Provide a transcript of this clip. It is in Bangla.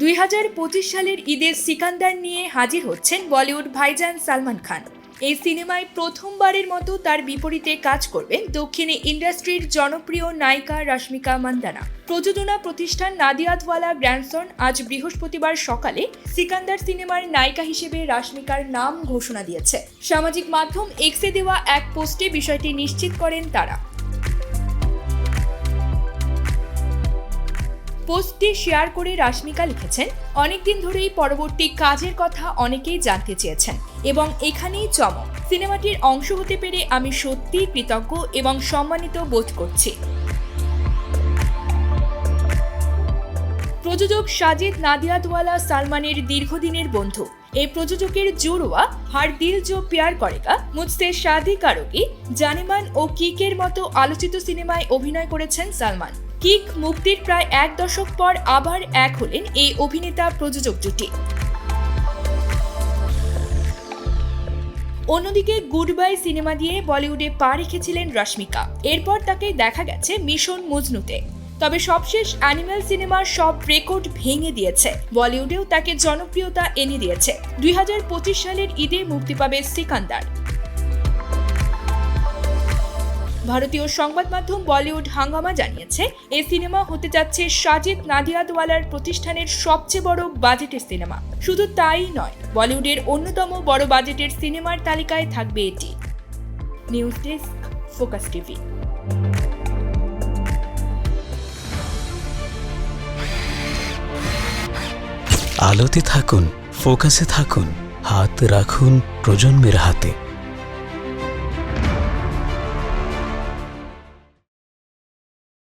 দুই হাজার পঁচিশ সালের ঈদের সিকান্দার নিয়ে হাজির হচ্ছেন বলিউড ভাইজান সালমান খান। এই সিনেমায় প্রথমবারের মতো তার বিপরীতে কাজ করবেন দক্ষিণে ইন্ডাস্ট্রির জনপ্রিয় নায়িকা রশ্মিকা মান্দানা। প্রযোজনা প্রতিষ্ঠান নাদিয়াদওয়ালা গ্র্যান্ডসন আজ বৃহস্পতিবার সকালে সিকান্দার সিনেমার নায়িকা হিসেবে রাশ্মিকার নাম ঘোষণা দিয়েছে। সামাজিক মাধ্যম এক্সে দেওয়া এক পোস্টে বিষয়টি নিশ্চিত করেন তারা। পোস্টটি শেয়ার করে রাশ্মিকা লিখেছেন, অনেকদিন ধরেই পরবর্তী কাজের কথা অনেকেই জানতে চেয়েছেন এবং এখানেই চমক। সিনেমাটির অংশ হতে পেরে আমি সত্যিই কৃতজ্ঞ এবং সম্মানিত বোধ করছি। প্রযোজক সাজিদ নাদিয়াদওয়ালা সালমানের দীর্ঘদিনের বন্ধু। এই প্রযোজকের জুড়োয়া হার দিল জো প্যার করেগা। মুঝসে শাদি কারোগি, জানেমান ও কিকের মতো আলোচিত সিনেমায় অভিনয় করেছেন সালমান। কিক মুক্তির প্রায় এক দশক পর আবার এক হলেন এই অভিনেতা প্রযোজক জুটি। অন্যদিকে গুড বাই সিনেমা দিয়ে বলিউডে পা রেখেছিলেন রশ্মিকা। এরপর তাকে দেখা গেছে মিশন মজনুতে। তবে সবশেষ অ্যানিম্যাল সিনেমার সব রেকর্ড ভেঙে দিয়েছে। বলিউডেও তাকে জনপ্রিয়তা এনে দিয়েছে। দুই হাজার পঁচিশ সালের ঈদে মুক্তি পাবে সিকান্দার। ভারতীয় সংবাদ মাধ্যম বলিউড হাঙ্গামা জানিয়েছে, এই সিনেমা হতে যাচ্ছে সাজিদ নাদিয়াদওয়ালার প্রতিষ্ঠানের সবচেয়ে বড় বাজেটের সিনেমা। শুধু তাই নয়, বলিউডের অন্যতম বড় বাজেটের সিনেমার তালিকায় থাকবে এটি। News desk, focus TV. আলোতে থাকুন, ফোকাসে থাকুন, হাত রাখুন প্রজন্মের হাতে।